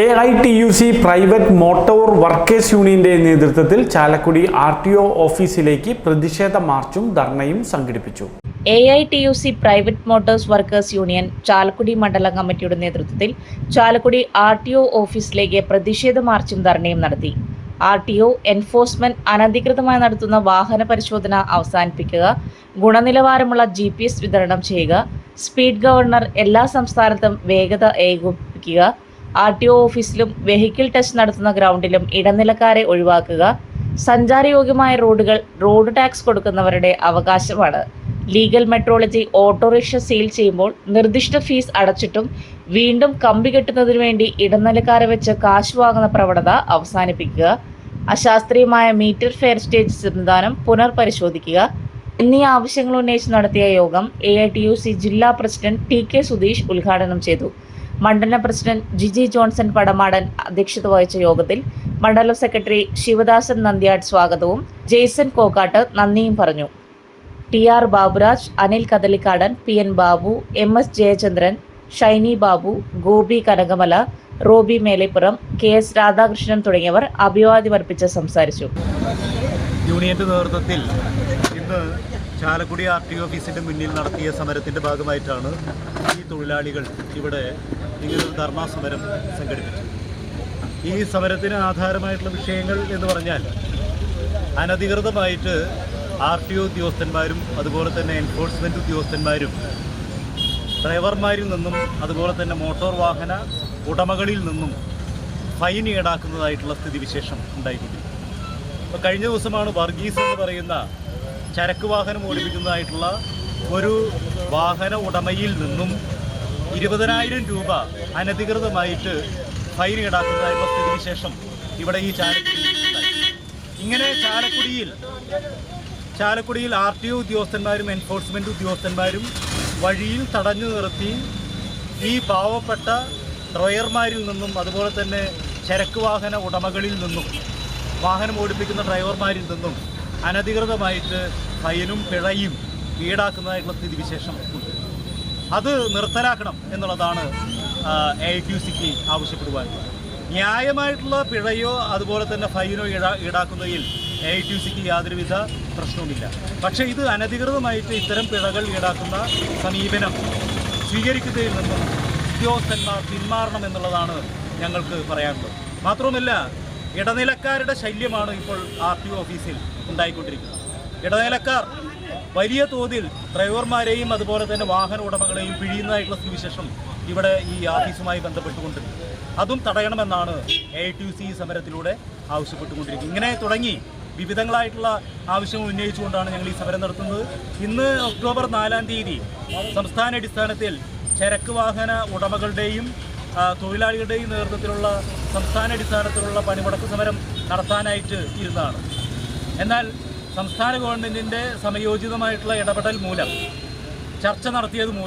A I T U C private motor workers യൂണിയന്റെ നേതൃത്വത്തിൽ Chalakudy R T O ഓഫീസിലേക്ക് പ്രതിഷേധ മാർച്ചും ധർണയും സംഘടിപ്പിച്ചു. A I T U C private motors workers union Chalakudy മണ്ഡലം കമ്മിറ്റിയുടെ നേതൃത്വത്തിൽ ചാലക്കുടി ആർ ടി ഒ ഓഫീസിലേക്ക് പ്രതിഷേധ മാർച്ചും ധർണയും നടത്തി. ആർ ടി ഒ എൻഫോഴ്സ്മെന്റ് അനധികൃതമായി നടത്തുന്ന വാഹന പരിശോധന അവസാനിപ്പിക്കുക ഗുണനിലവാരമുള്ള ജി പി എസ് വിതരണം ചെയ്യുക സ്പീഡ് ഗവർണർ എല്ലാ സംസ്ഥാനത്തും വേഗത ഏകോപിപ്പിക്കുക ആർ ടി ഒ ഓഫീസിലും വെഹിക്കിൾ ടെസ്റ്റ് നടത്തുന്ന ഗ്രൗണ്ടിലും ഇടനിലക്കാരെ ഒഴിവാക്കുക സഞ്ചാരയോഗ്യമായ റോഡുകൾ റോഡ് ടാക്സ് കൊടുക്കുന്നവരുടെ അവകാശമാണ്. ലീഗൽ മെട്രോളജി ഓട്ടോറിക്ഷ സെയിൽ ചെയ്യുമ്പോൾ നിർദ്ദിഷ്ട ഫീസ് അടച്ചിട്ടും വീണ്ടും കമ്പി കെട്ടുന്നതിനു വേണ്ടി ഇടനിലക്കാരെ വെച്ച് കാശ് വാങ്ങുന്ന പ്രവണത അവസാനിപ്പിക്കുക അശാസ്ത്രീയമായ മീറ്റർ ഫെയർ സ്റ്റേജ് സംവിധാനം പുനർപരിശോധിക്കുക. എന്നീ ആവശ്യങ്ങൾ ഉന്നയിച്ച് നടത്തിയ യോഗം A I T U C ജില്ലാ പ്രസിഡന്റ് ടി കെ സുധീഷ് ഉദ്ഘാടനം ചെയ്തു. മണ്ഡലം പ്രസിഡന്റ് ജിജി ജോൺസൺ പടമാടൻ അധ്യക്ഷത വഹിച്ച യോഗത്തിൽ മണ്ഡലം സെക്രട്ടറി ശിവദാസൻ നന്ദ്യാട് സ്വാഗതവും ജെയ്സൺ കോക്കാട്ട് നന്ദിയും പറഞ്ഞു. T R Baburaj Anil Kadalikkadan P N Babu M S Jayachandran Shiny Babu Gopi Kanakamala Robi Melepuram K S Radhakrishnan തുടങ്ങിയവർ അഭിവാദ്യമർപ്പിച്ച് സംസാരിച്ചു. യൂണിയന്റെ നേതൃത്വത്തിൽ ഇന്ന് ചാലക്കുടി ആർ ടി ഓഫീസിന്റെ മുന്നിൽ നടത്തിയ സമരത്തിന്റെ ഭാഗമായിട്ടാണ് ഈ തൊഴിലാളികൾ ഇവിടെ ഇങ്ങനൊരു ധർണാ സമരം സംഘടിപ്പിച്ചത്. ഈ സമരത്തിന് ആധാരമായിട്ടുള്ള വിഷയങ്ങൾ എന്ന് പറഞ്ഞാൽ അനധികൃതമായിട്ട് ആർ ടി ഒ ഉദ്യോഗസ്ഥന്മാരും അതുപോലെ തന്നെ എൻഫോഴ്സ്മെന്റ് ഉദ്യോഗസ്ഥന്മാരും ഡ്രൈവർമാരിൽ നിന്നും അതുപോലെ തന്നെ മോട്ടോർ വാഹന ഉടമകളിൽ നിന്നും ഫൈൻ ഈടാക്കുന്നതായിട്ടുള്ള സ്ഥിതിവിശേഷം ഉണ്ടായിട്ടുണ്ട് അപ്പോൾ കഴിഞ്ഞ ദിവസമാണ് വർഗീസ് എന്ന് പറയുന്ന ചരക്ക് വാഹനം ഓടിപ്പിക്കുന്നതായിട്ടുള്ള ഒരു വാഹന ഉടമയിൽ നിന്നും ഇരുപതിനായിരം രൂപ അനധികൃതമായിട്ട് ഫൈൻ ഈടാക്കുന്നതായിട്ടുള്ള സ്ഥിതിവിശേഷം ഇവിടെ ഈ ചാലക്കുടി ഇങ്ങനെ ചാലക്കുടിയിൽ ചാലക്കുടിയിൽ ആർ ടി ഒ ഉദ്യോഗസ്ഥന്മാരും എൻഫോഴ്സ്മെന്റ് ഉദ്യോഗസ്ഥന്മാരും വഴിയിൽ തടഞ്ഞു നിർത്തി ഈ പാവപ്പെട്ട ഡ്രൈവർമാരിൽ നിന്നും അതുപോലെ തന്നെ ചരക്ക് വാഹന ഉടമകളിൽ നിന്നും വാഹനം ഓടിപ്പിക്കുന്ന ഡ്രൈവർമാരിൽ നിന്നും അനധികൃതമായിട്ട് ഫൈനും പിഴയും ഈടാക്കുന്നതായിട്ടുള്ള സ്ഥിതിവിശേഷം ഉണ്ട്. അത് നിർത്തലാക്കണം എന്നുള്ളതാണ് എ ക്യു സിക്ക് ആവശ്യപ്പെടുവാനുള്ളത്. ന്യായമായിട്ടുള്ള പിഴയോ അതുപോലെ തന്നെ ഫൈനോ ഈടാ ഈടാക്കുന്നതിൽ എ ടി സിക്ക് യാതൊരുവിധ പ്രശ്നവുമില്ല. പക്ഷേ ഇത് അനധികൃതമായിട്ട് ഇത്തരം പിഴകൾ ഈടാക്കുന്ന സമീപനം സ്വീകരിക്കുന്നതിൽ നിന്നും ഉദ്യോഗസ്ഥന്മാർ പിന്മാറണം എന്നുള്ളതാണ് ഞങ്ങൾക്ക് പറയാനുള്ളത്. മാത്രവുമല്ല ഇടനിലക്കാരുടെ ശല്യമാണ് ഇപ്പോൾ ആർ ടി ഒ ഓഫീസിൽ ഉണ്ടായിക്കൊണ്ടിരിക്കുന്നത്. ഇടനിലക്കാർ വലിയ തോതിൽ ഡ്രൈവർമാരെയും അതുപോലെ തന്നെ വാഹന ഉടമകളെയും പിഴിയുന്നതായിട്ടുള്ള സ്ഥിതിവിശേഷം ഇവിടെ ഈ ഓഫീസുമായി ബന്ധപ്പെട്ടുകൊണ്ട് അതും തടയണമെന്നാണ് എ ടി സി സമരത്തിലൂടെ ആവശ്യപ്പെട്ടുകൊണ്ടിരിക്കുന്നത്. ഇങ്ങനെ തുടങ്ങി വിവിധങ്ങളായിട്ടുള്ള ആവശ്യങ്ങൾ ഉന്നയിച്ചുകൊണ്ടാണ് ഞങ്ങൾ ഈ സമരം നടത്തുന്നത്. ഇന്ന് ഒക്ടോബർ നാലാം തീയതി സംസ്ഥാന അടിസ്ഥാനത്തിൽ ചരക്ക് വാഹന ഉടമകളുടെയും തൊഴിലാളികളുടെയും നേതൃത്വത്തിലുള്ള സംസ്ഥാന അടിസ്ഥാനത്തിലുള്ള പണിമുടക്ക് സമരം നടത്താനായിട്ട് ഇരുന്നതാണ് എന്നാൽ സംസ്ഥാന ഗവൺമെന്റിന്റെ സമയോചിതമായിട്ടുള്ള ഇടപെടൽ മൂലം ചർച്ച നടത്തിയത് മൂലം